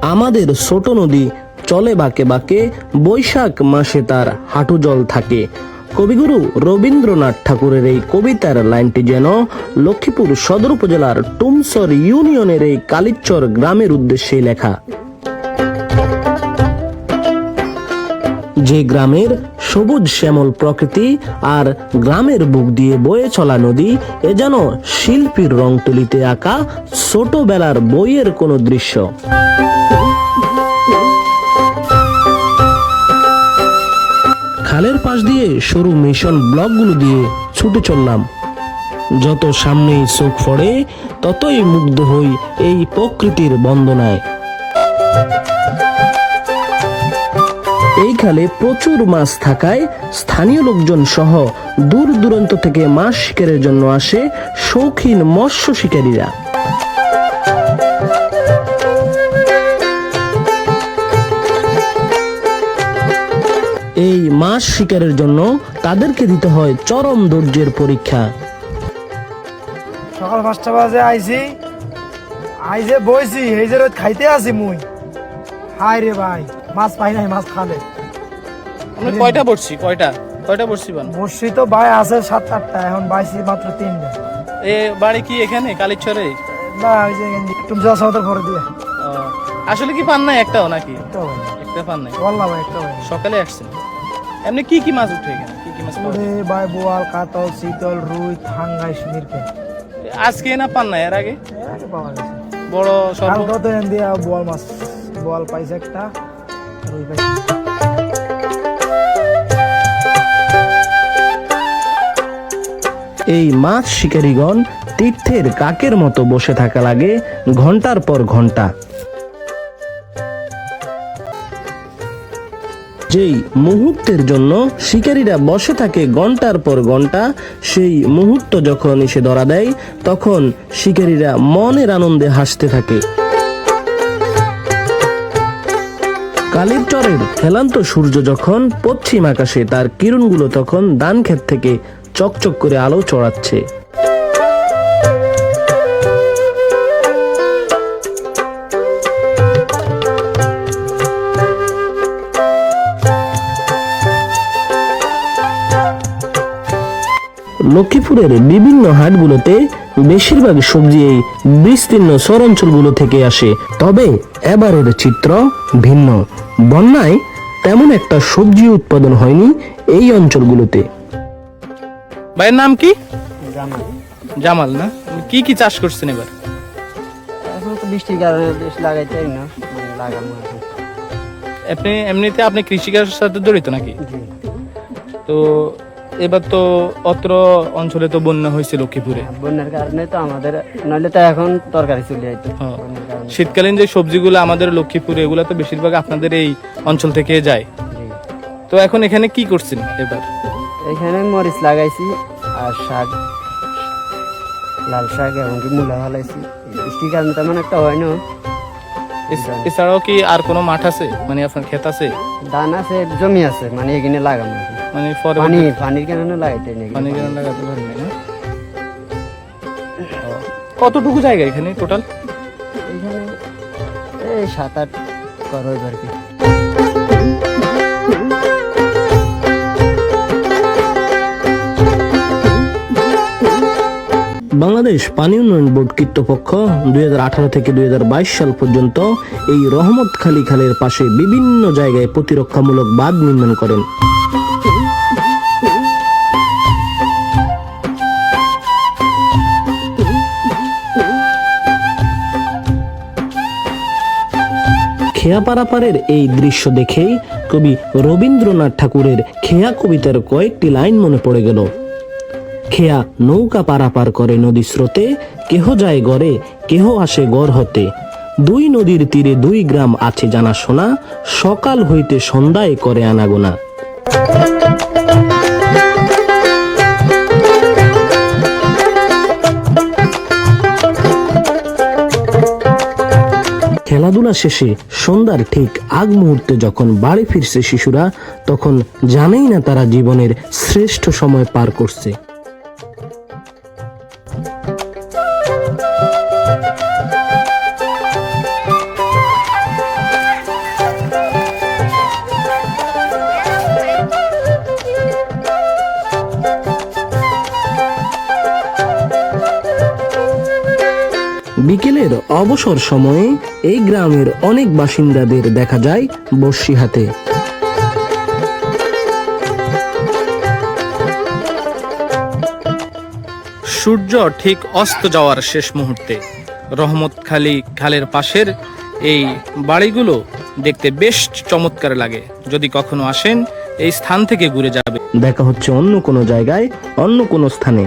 আমাদের ছোট নদী চলে বাঁকে বাঁকে, বৈশাখ মাসে তার হাঁটু জল থাকে। কবিগুরু রবীন্দ্রনাথ ঠাকুরের এই কবিতার লাইনটি যেন লক্ষ্মীপুর সদর উপজেলার টুমসর ইউনিয়নের এই কালিচর গ্রামের উদ্দেশ্যে লেখা। যে গ্রামের সবুজ শ্যামল প্রকৃতি আর গ্রামের বুক দিয়ে বয়ে চলা নদী, এ যেন শিল্পীর রং তুলিতে আঁকা ছোটবেলার বইয়ের কোনো দৃশ্য। খালের পাশ দিয়ে সরু মিশন ব্লকগুলো দিয়ে ছুটে চললাম। যত সামনেই চোখ পড়ে, ততই মুগ্ধ হই এই প্রকৃতির বন্দনায়। এই খালে প্রচুর মাছ থাকায় স্থানীয় লোকজন সহ দূর দূরান্ত থেকে মাছ শিকারের জন্য আসে শৌখিন মৎস্য শিকারীরা। এই মাছ শিকারের জন্য তাদেরকে দিতে হয় চরম ধৈর্যের পরীক্ষা। সকাল পাঁচটা বাজে আইছি। আইজে বইছি, এই যে খাইতে আছি মুই। হাই রে ভাই। মাছ পাই নাই মাছ খালে। আমরা কয়টা পড়ছি? কয়টা? কয়টা পড়ছি বান বসছি তো ভাই আছে সাত আটটা এখন বাইছি মাত্র তিনটা। এ বাড়ি কি এখানে কালীচরে না ওই যে তুমি যা সাউথের পরে দিয়ে। আসলে কি পান নাই একটাও নাকি? একটা পান নাই। বললাম ভাই একটা ভাই সকালে আসছেন? এমনি কি কি মাছ উঠে এখানে? কি কি মাছ ওরে ভাই বোয়াল কাতল শীতল রুই থাঙ্গাই মিরকে আজকে না পান নাই? এর আগে? এর আগে পাওয়া গেছে। বড় সর্ব কালকে তো এন দিয়া বোয়াল মাছ বোয়াল পাইছে একটা। এই মাছ শিকারীগণ তীর্থের কাকের মতো বসে থাকা লাগে ঘণ্টার পর ঘণ্টা যেই মুহূর্তের জন্য শিকারীরা বসে থাকে ঘণ্টার পর ঘণ্টা সেই মুহূর্ত যখন এসে ধরা দেয়, তখন শিকারীরা মনের আনন্দে হাসতে থাকে। কালির চরের হেলান্ত সূর্য যখন পশ্চিম আকাশে তার কিরণগুলো তখন ধান ক্ষেত থেকে চকচক করে আলো চড়াচ্ছে লক্ষ্মীপুরের বিভিন্ন হাটগুলোতে বেশিরভাগ সবজি এই বিস্তীর্ণ শহর অঞ্চলগুলো থেকে আসে। তবে এবারের চিত্র ভিন্ন। বন্যায় তেমন একটা সবজি উৎপাদন হয়নি এই অঞ্চলগুলোতে। ভাইয়ের নাম কি? জামাল। না? কি কি চাষ করছেন এবার? বৃষ্টির কারণে বেশ লাগাইতে না মানে লাগানো আপনি এমনিতে আপনি কৃষিকাজের সাথে জড়িত নাকি? তো এবার তো অত্র অঞ্চলে তো বন্যা হয়েছে লক্ষ্মীপুরে। বন্যার কারণে তো আমাদের নইলে তো এখন তরকারি চলে যাইতো। হ্যাঁ। শীতকালীন যে সবজিগুলো আমাদের লক্ষ্মীপুরে এগুলো তো বেশিরভাগ আপনাদের এই অঞ্চল থেকে যায়। তো এখন এখানে কি করছেন এবার? এখানে মরিচ লাগাইছি আর শাক লাল শাক এমনকি মূলা ফলাইছি। বৃষ্টির কারণে তেমন একটা হয় না। এছাড়াও কি আর কোনো মাঠ আছে? মানে আপনার ক্ষেত আছে? ধান আছে জমি আছে মানে এখানে লাগানো মানে পানি পানির কেন লাগাইতে নেই। পানি কেন লাগাতে পারবেন না। কতটুকু জায়গা এখানে টোটাল? এখানে এই সাত আট করো আর কি। বাংলাদেশ পানি উন্নয়ন বোর্ড কর্তৃপক্ষ দুই হাজার আঠারো থেকে দুই হাজার বাইশ সাল পর্যন্ত এই রহমতখালী খালের পাশে বিভিন্ন জায়গায় প্রতিরক্ষামূলক বাঁধ নির্মাণ করেন। খেয়া পারাপারের এই দৃশ্য দেখেই কবি রবীন্দ্রনাথ ঠাকুরের খেয়া কবিতার কয়েকটি লাইন মনে পড়ে গেল। খেয়া নৌকা পারাপার করে নদী স্রোতে, কেহ যায় গড়ে, কেহ আসে গড় হতে। দুই নদীর তীরে দুই গ্রাম আছে জানা শোনা, সকাল হইতে সন্ধ্যায় করে আনাগোনা। খেলাধুলা শেষে সন্ধ্যার ঠিক আগ মুহূর্তে যখন বাড়ি ফিরছে শিশুরা, তখন জানেই না তারা জীবনের শ্রেষ্ঠ সময় পার করছে। বিকেলের অবসর সময়ে এই গ্রামের অনেক বাসিন্দাদের দেখা যায় বর্ষি হাতে সূর্য ঠিক অস্ত যাওয়ার শেষ মুহূর্তে রহমতখালি খালের পাশের এই বাড়িগুলো দেখতে বেশ চমৎকার লাগে। যদি কখনো আসেন এই স্থান থেকে ঘুরে যাবে। দেখা হচ্ছে অন্য কোনো জায়গায় অন্য কোনো স্থানে।